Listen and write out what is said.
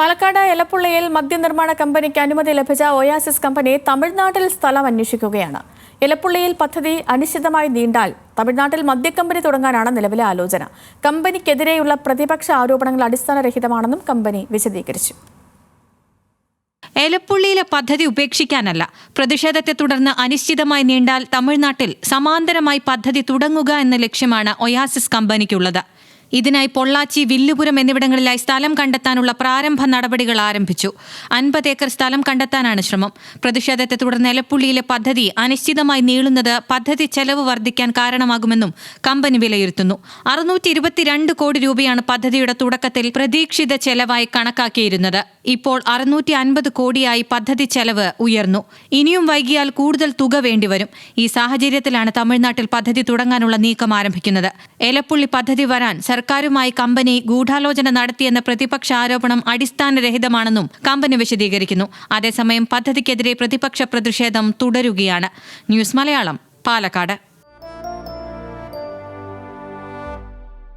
പാലക്കാട് എലപ്പുള്ളയിൽ മദ്യനിർമ്മാണ കമ്പനിക്ക് അനുമതി ലഭിച്ച ഒയാസിസ് കമ്പനി തമിഴ്നാട്ടിൽ സ്ഥലം അന്വേഷിക്കുകയാണ്. എലപ്പുള്ളിയിൽ പദ്ധതി അനിശ്ചിതമായി നീണ്ടാൽ തമിഴ്നാട്ടിൽ മദ്യക്കമ്പനി തുടങ്ങാനാണ് നിലവിലെ ആലോചന. കമ്പനിക്കെതിരെയുള്ള പ്രതിപക്ഷ ആരോപണങ്ങൾ അടിസ്ഥാനരഹിതമാണെന്നും കമ്പനി വിശദീകരിച്ചു. എലപ്പുള്ളിയിലെ പദ്ധതി ഉപേക്ഷിക്കാനല്ല. പ്രതിഷേധത്തെ തുടർന്ന് അനിശ്ചിതമായി നീണ്ടാൽ തമിഴ്നാട്ടിൽ സമാന്തരമായി പദ്ധതി തുടങ്ങുക എന്ന ലക്ഷ്യമാണ് ഒയാസിസ് കമ്പനിക്കുള്ളത്. ഇതിനായി പൊള്ളാച്ചി വില്ലുപുരം എന്നിവിടങ്ങളിലായി സ്ഥലം കണ്ടെത്താനുള്ള പ്രാരംഭ നടപടികൾ ആരംഭിച്ചു. അൻപത് ഏക്കർ സ്ഥലം കണ്ടെത്താനാണ് ശ്രമം. പ്രതിഷേധത്തെ തുടർന്ന് എലപ്പുള്ളിയിലെ പദ്ധതി അനിശ്ചിതമായി നീളുന്നത് പദ്ധതി ചെലവ് വർദ്ധിക്കാൻ കാരണമാകുമെന്നും കമ്പനി വിലയിരുത്തുന്നു. അറുന്നൂറ്റി കോടി രൂപയാണ് പദ്ധതിയുടെ തുടക്കത്തിൽ പ്രതീക്ഷിത ചെലവായി കണക്കാക്കിയിരുന്നത്. ഇപ്പോൾ അറുന്നൂറ്റി അൻപത് കോടിയായി പദ്ധതി ചെലവ് ഉയർന്നു. ഇനിയും വൈകിയാൽ കൂടുതൽ തുക വേണ്ടിവരും. ഈ സാഹചര്യത്തിലാണ് തമിഴ്നാട്ടിൽ പദ്ധതി തുടങ്ങാനുള്ള നീക്കം ആരംഭിക്കുന്നത്. എലപ്പുള്ളി പദ്ധതി വരാൻ സർക്കാരുമായി കമ്പനി ഗൂഢാലോചന നടത്തിയെന്ന പ്രതിപക്ഷ ആരോപണം അടിസ്ഥാനരഹിതമാണെന്നും കമ്പനി വിശദീകരിക്കുന്നു. അതേസമയം പദ്ധതിക്കെതിരെ പ്രതിപക്ഷ പ്രതിഷേധം തുടരുകയാണ്. ന്യൂസ് മലയാളം പാലക്കാട്.